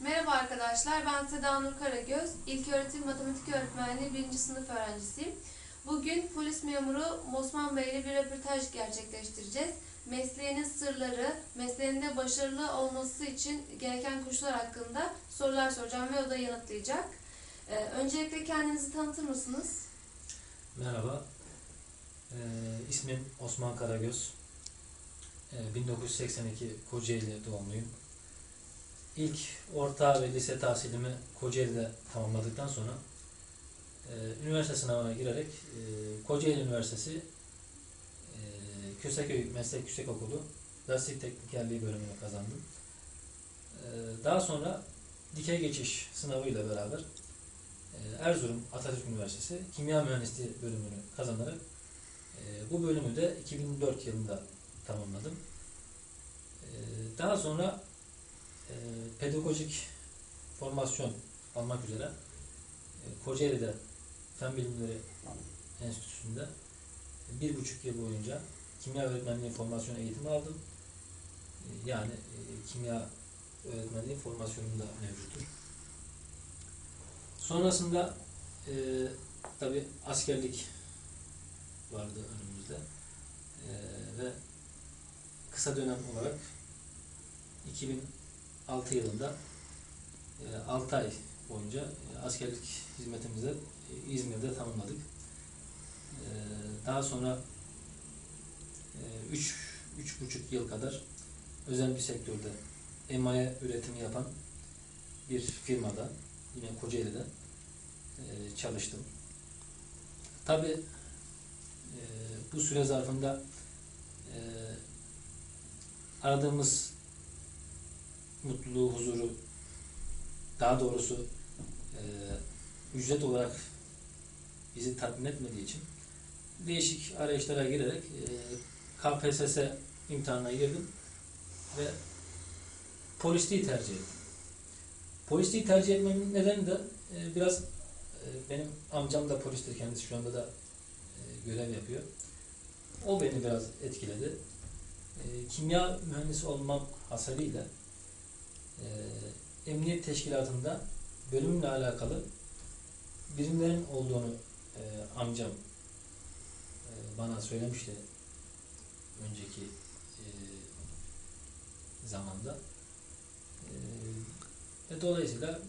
Merhaba arkadaşlar, ben Seda Nur Karagöz. İlköğretim Matematik Öğretmenliği 1. sınıf öğrencisiyim. Bugün polis memuru Osman Bey ile bir röportaj gerçekleştireceğiz. Mesleğinin sırları, mesleğinde başarılı olması için gereken koşullar hakkında sorular soracağım ve o da yanıtlayacak. Ee, öncelikle kendinizi tanıtır mısınız? Merhaba, ee, ismim Osman Karagöz. Ee, 1982 Kocaeli doğumluyum. İlk orta ve lise tahsilimi Kocaeli'de tamamladıktan sonra e, üniversite sınavına girerek e, Kocaeli Üniversitesi e, Köseköy Meslek Yüksekokulu Lastik Teknikerliği bölümünü kazandım. E, daha sonra dikey geçiş sınavıyla beraber e, Erzurum Atatürk Üniversitesi Kimya Mühendisliği bölümünü kazanarak e, bu bölümü de 2004 yılında tamamladım. E, Daha sonra e, pedagojik formasyon almak üzere e, Kocaeli'de Fen Bilimleri Enstitüsü'nde bir buçuk yıl boyunca kimya öğretmenliği formasyon eğitimi aldım. E, Yani e, kimya öğretmenliği formasyonum da mevcuttur. Sonrasında e, tabi askerlik vardı önümüzde E, ve kısa dönem olarak 2006 yılında e, 6 ay boyunca e, askerlik hizmetimizi e, İzmir'de tamamladık. E, daha sonra 3 üç buçuk yıl kadar özel bir sektörde emaye üretimi yapan bir firmada yine Kocaeli'de e, çalıştım. Tabi e, bu süre zarfında e, aradığımız mutluluğu, huzuru daha doğrusu e, ücret olarak bizi tatmin etmediği için değişik arayışlara girerek e, KPSS imtihanına girdim ve polisliği tercih ettim. Polisliği tercih etmemin nedeni de e, biraz e, benim amcam da polistir kendisi şu anda da e, görev yapıyor. O beni biraz etkiledi. E, kimya mühendisi olmam hasarıyla e, emniyet teşkilatında bölümümle alakalı birimlerin olduğunu e, amcam e, bana söylemişti önceki e, zamanda. E, ve dolayısıyla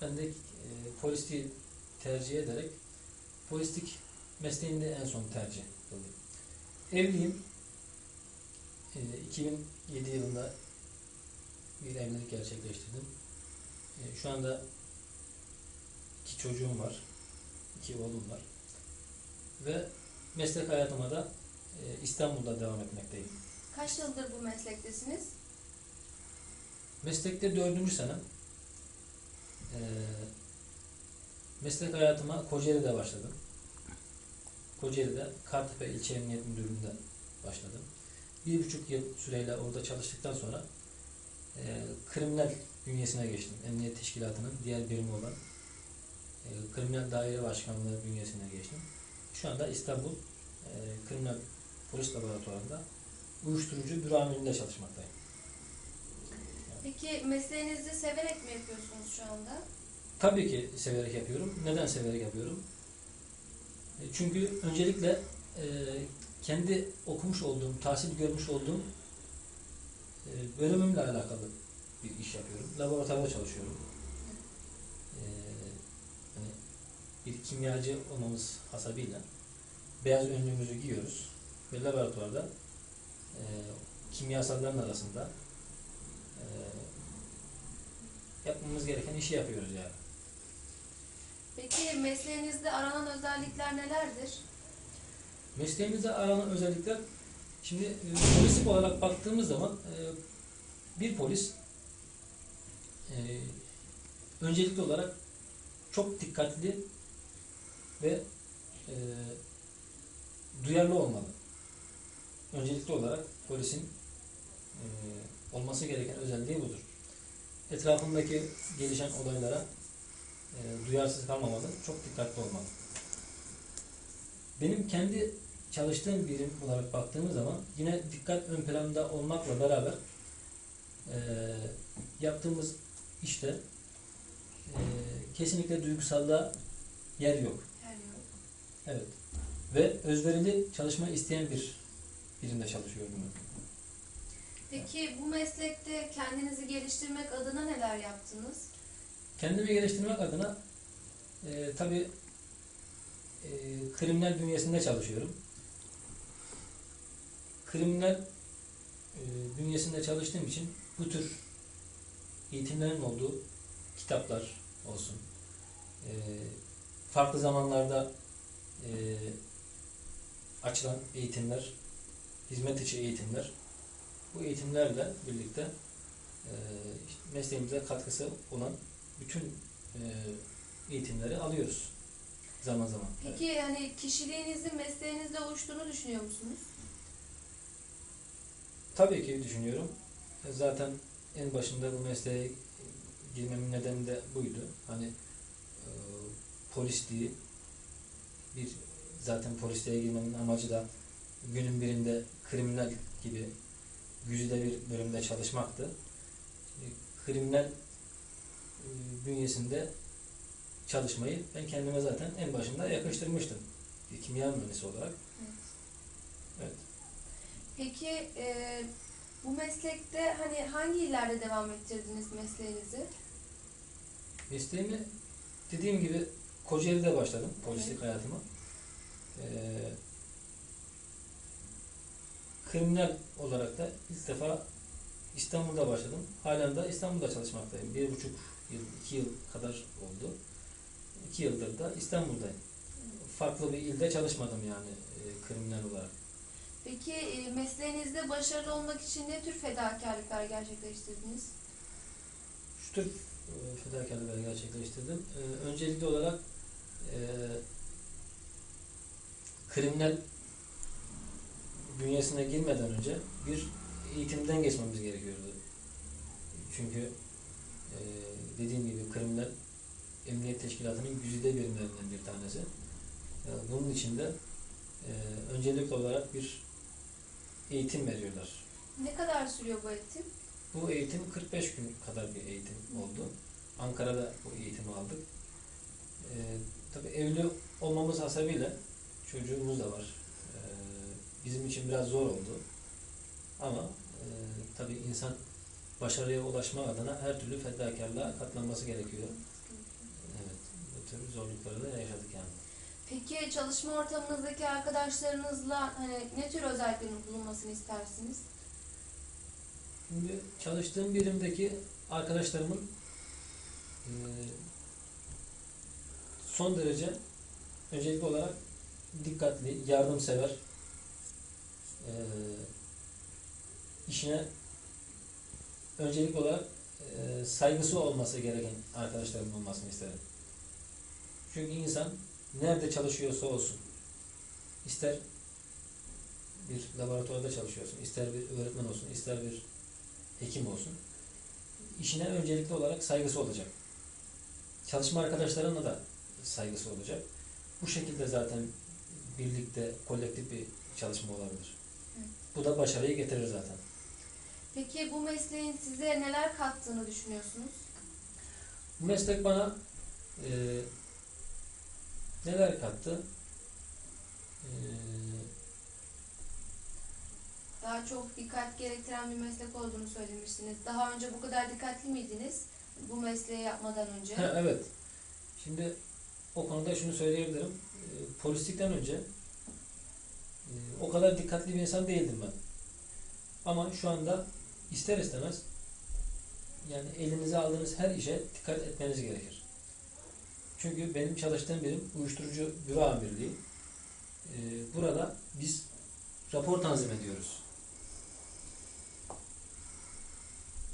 ben de e, polisliği tercih ederek polislik mesleğini de en son tercih kıldım. Evliyim. E, 2007 yılında bir evlilik gerçekleştirdim. E, şu anda iki çocuğum var. iki oğlum var. Ve meslek hayatıma da e, İstanbul'da devam etmekteyim. Kaç yıldır bu meslektesiniz? Meslekte dördüncü senem. Ee, meslek hayatıma Kocaeli'de başladım. Kocaeli'de Kartepe İlçe Emniyet Müdürlüğü'nde başladım. Bir buçuk yıl süreyle orada çalıştıktan sonra e, kriminal bünyesine geçtim. Emniyet Teşkilatı'nın diğer birimi olan e, Kriminal Daire Başkanlığı bünyesine geçtim. Şu anda İstanbul e, Kriminal Polis Laboratuvarı'nda uyuşturucu büro amirliğinde çalışmaktayım. Peki mesleğinizi severek mi yapıyorsunuz şu anda? Tabii ki severek yapıyorum. Neden severek yapıyorum? E, Çünkü öncelikle e, kendi okumuş olduğum, tahsil görmüş olduğum bölümümle alakalı bir iş yapıyorum. Laboratuvarda çalışıyorum. E, hani bir kimyacı olmamız hasabıyla beyaz önlüğümüzü giyiyoruz ve laboratuvarda e, kimyasalların arasında e, yapmamız gereken işi yapıyoruz yani. Peki mesleğinizde aranan özellikler nelerdir? Mesleğimizde aranan özellikler, şimdi e, polislik olarak baktığımız zaman e, bir polis e, öncelikli olarak çok dikkatli ve e, duyarlı olmalı. Öncelikli olarak polisin e, olması gereken özelliği budur. Etrafındaki gelişen olaylara e, duyarsız kalmamalı, çok dikkatli olmalı. Benim kendi çalıştığım birim olarak baktığımız zaman yine dikkat ön planda olmakla beraber e, yaptığımız işte e, kesinlikle duygusallığa yer yok. Her yıl. Evet. Ve özverili çalışma isteyen bir birimde çalışıyorum ben. Peki bu meslekte kendinizi geliştirmek adına neler yaptınız? Kendimi geliştirmek adına e, tabii e, kriminal bünyesinde çalışıyorum. Kriminal e, bünyesinde çalıştığım için bu tür eğitimlerin olduğu kitaplar olsun. E, farklı zamanlarda e, açılan eğitimler, hizmet içi eğitimler. Bu eğitimlerle birlikte e, mesleğimize katkısı olan bütün e, eğitimleri alıyoruz zaman zaman. Evet. Peki hani kişiliğinizin mesleğinizle uyuştuğunu düşünüyor musunuz? Tabii ki düşünüyorum. Zaten en başında bu mesleğe girmemin nedeni de buydu. Hani e, polisliği bir zaten polisliğe girmemin amacı da günün birinde kriminal gibi güzide bir bölümde çalışmaktı. Kriminal e, bünyesinde çalışmayı ben kendime zaten en başında yakıştırmıştım. Bir kimya mühendisi olarak. Peki e, bu meslekte hani hangi illerde devam ettirdiniz mesleğinizi? Mesleğimi dediğim gibi Kocaeli'de başladım polislik Evet. hayatıma. Ee, kriminal olarak da ilk defa İstanbul'da başladım. Halen de İstanbul'da çalışmaktayım. Bir buçuk yıl, iki yıl kadar oldu. İki yıldır da İstanbul'dayım. Farklı bir ilde çalışmadım yani e, kriminal olarak. Peki e, mesleğinizde başarılı olmak için ne tür fedakarlıklar gerçekleştirdiniz? şu tür e, fedakarlıkları gerçekleştirdim. E, öncelikli olarak kriminal bünyesine girmeden önce bir eğitimden geçmemiz gerekiyordu. Çünkü dediğim gibi kriminal emniyet teşkilatının güzide birimlerinden bir tanesi. Bunun için de öncelikli olarak bir eğitim veriyorlar. Ne kadar sürüyor bu eğitim? Bu eğitim 45 gün kadar bir eğitim oldu. Ankara'da bu eğitimi aldık. Ee, tabii evli olmamız hasebiyle çocuğumuz da var. Ee, bizim için biraz zor oldu. Ama e, tabii insan başarıya ulaşmak adına her türlü fedakarlığa katlanması gerekiyor. Evet, bu tür zorlukları da yaşadık yani. Peki çalışma ortamınızdaki arkadaşlarınızla hani ne tür özelliklerin bulunmasını istersiniz? Şimdi çalıştığım birimdeki arkadaşlarımın son derece öncelikli olarak dikkatli, yardımsever, e, işine öncelik olarak saygısı olması gereken arkadaşlarım olmasını isterim. Çünkü insan nerede çalışıyorsa olsun, ister bir laboratuvarda çalışıyorsun, ister bir öğretmen olsun, ister bir hekim olsun, işine öncelikli olarak saygısı olacak. Çalışma arkadaşlarına da saygısı olacak. Bu şekilde zaten birlikte kolektif bir çalışma olabilir. Evet. Bu da başarıyı getirir zaten. Peki bu mesleğin size neler kattığını düşünüyorsunuz? Bu meslek bana e, neler kattı? E, Daha çok dikkat gerektiren bir meslek olduğunu söylemiştiniz. Daha önce bu kadar dikkatli miydiniz bu mesleği yapmadan önce? ha, evet. Şimdi o konuda şunu söyleyebilirim. E, polislikten önce e, o kadar dikkatli bir insan değildim ben. Ama şu anda ister istemez yani elinize aldığınız her işe dikkat etmeniz gerekir. Çünkü benim çalıştığım birim uyuşturucu büro amirliği. E, burada biz rapor tanzim ediyoruz.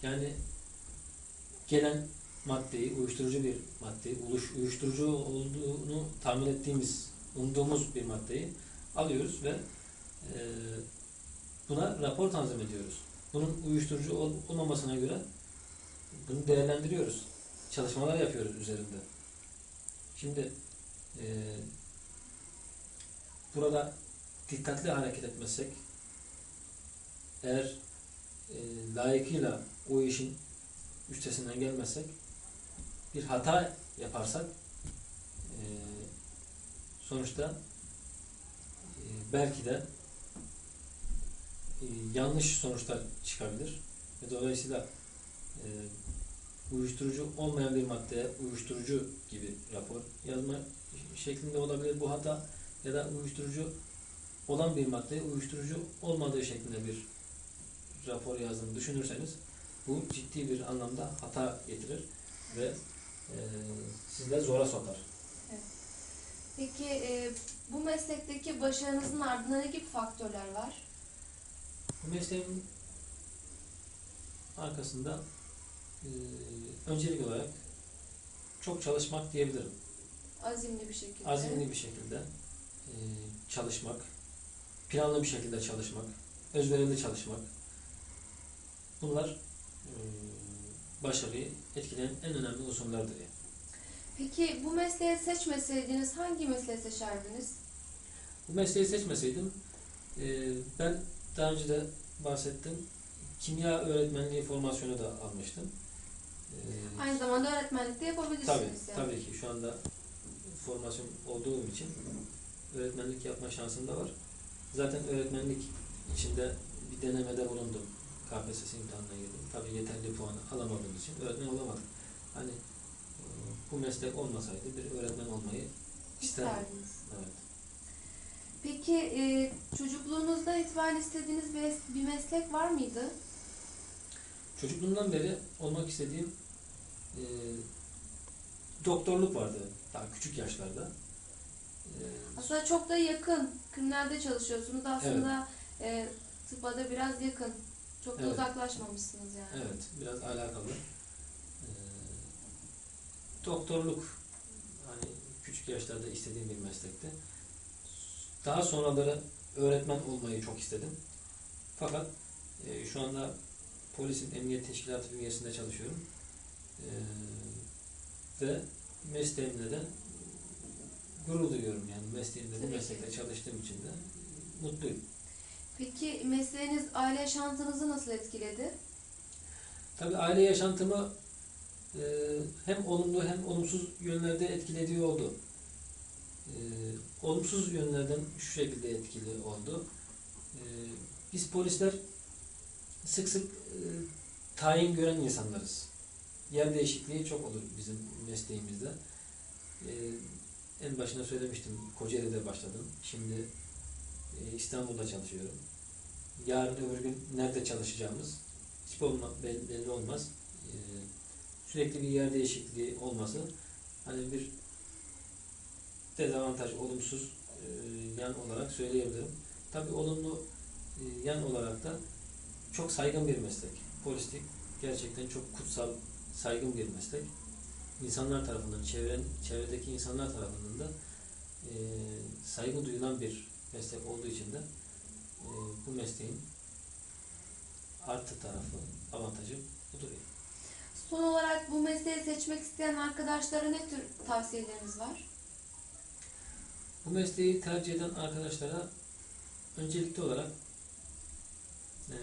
Yani gelen maddeyi, uyuşturucu bir maddeyi, uyuşturucu olduğunu tahmin ettiğimiz, umduğumuz bir maddeyi alıyoruz ve e, buna rapor tanzim ediyoruz. Bunun uyuşturucu ol- olmamasına göre bunu değerlendiriyoruz. Çalışmalar yapıyoruz üzerinde. Şimdi e, burada dikkatli hareket etmezsek eğer e, layıkıyla o işin üstesinden gelmezsek, bir hata yaparsak e, sonuçta e, belki de e, yanlış sonuçlar çıkabilir. Dolayısıyla e, uyuşturucu olmayan bir maddeye uyuşturucu gibi rapor yazma şeklinde olabilir bu hata ya da uyuşturucu olan bir maddeye uyuşturucu olmadığı şeklinde bir rapor yazdığını düşünürseniz bu ciddi bir anlamda hata getirir ve e, sizi de zora sokar. Peki e, bu meslekteki başarınızın ardında ne gibi faktörler var? Bu mesleğin arkasında e, öncelik olarak çok çalışmak diyebilirim. Azimli bir şekilde. Azimli bir şekilde e, çalışmak, planlı bir şekilde çalışmak, özverili çalışmak. Bunlar e, başarıyı etkileyen en önemli unsurlardır. yani. Peki bu mesleği seçmeseydiniz hangi mesleği seçerdiniz? Bu mesleği seçmeseydim e, ben daha önce de bahsettim kimya öğretmenliği formasyonu da almıştım. E, Aynı zamanda öğretmenlik de yapabilirsiniz. Tabii, yani. tabii ki şu anda formasyon olduğum için öğretmenlik yapma şansım da var. Zaten öğretmenlik içinde bir denemede bulundum. KPSS imtihanına girdim. Tabii yeterli puan alamadığım için öğretmen olamadım. Hani e, bu meslek olmasaydı bir öğretmen olmayı isterdim. İsterdiniz. Evet. Peki e, çocukluğunuzdan itibaren istediğiniz bir meslek var mıydı? Çocukluğumdan beri olmak istediğim e, doktorluk vardı daha küçük yaşlarda. E, Aslında çok da yakın. Kriminalde çalışıyorsunuz. Aslında e, tıbba da biraz yakın. Çok da Evet. uzaklaşmamışsınız yani. Evet, biraz alakalı. Ee, doktorluk hani küçük yaşlarda istediğim bir meslekti. Daha sonraları öğretmen olmayı çok istedim. Fakat e, şu anda polisin emniyet teşkilatı bünyesinde çalışıyorum. Ee, ve mesleğimle de gurur duyuyorum yani mesleğimde bu Tabii meslekte çalıştığım için de mutluyum. Peki mesleğiniz aile yaşantınızı nasıl etkiledi? Tabii aile yaşantımı e, hem olumlu hem olumsuz yönlerde etkilediği oldu. E, olumsuz yönlerden şu şekilde etkili oldu. E, biz polisler sık sık e, tayin gören insanlarız. Yer değişikliği çok olur bizim mesleğimizde. E, en başına söylemiştim, Kocaeli'de başladım. Şimdi e, İstanbul'da çalışıyorum. Yarın öbür gün nerede çalışacağımız hiç olma, belli, olmaz. Ee, sürekli bir yer değişikliği olması hani bir dezavantaj, olumsuz e, yan olarak söyleyebilirim. Tabii olumlu e, yan olarak da çok saygın bir meslek. Polislik gerçekten çok kutsal, saygın bir meslek. İnsanlar tarafından, çevren, çevredeki insanlar tarafından da e, saygı duyulan bir meslek olduğu için de e, bu mesleğin artı tarafı, avantajı budur. yani. Son olarak bu mesleği seçmek isteyen arkadaşlara ne tür tavsiyeleriniz var? Bu mesleği tercih eden arkadaşlara öncelikli olarak eee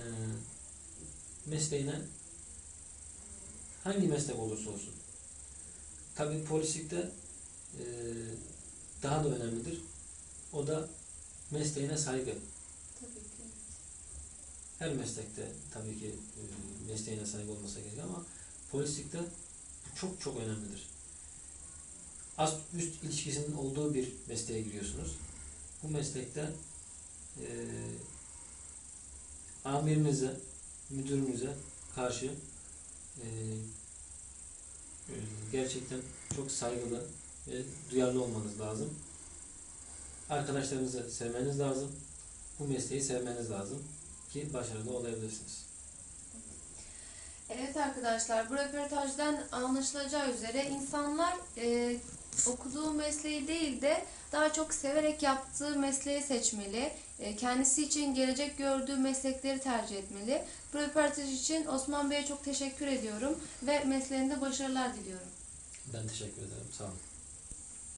mesleğine hangi meslek olursa olsun tabi polislikte eee, daha da önemlidir. O da mesleğine saygı. Tabii ki. Her meslekte tabii ki eee, mesleğine saygı olması gerekiyor ama polislikte çok çok önemlidir. Ast üst ilişkisinin olduğu bir mesleğe giriyorsunuz. Bu meslekte eee amirinize, müdürünüze karşı eee, eee, gerçekten çok saygılı ve duyarlı olmanız lazım. Arkadaşlarınızı sevmeniz lazım. Bu mesleği sevmeniz lazım ki başarılı olabilirsiniz. Evet arkadaşlar bu röportajdan anlaşılacağı üzere insanlar e, okuduğu mesleği değil de daha çok severek yaptığı mesleği seçmeli. E, kendisi için gelecek gördüğü meslekleri tercih etmeli. Bu röportaj için Osman Bey'e çok teşekkür ediyorum ve mesleğinde başarılar diliyorum. Ben teşekkür ederim. Sağ olun.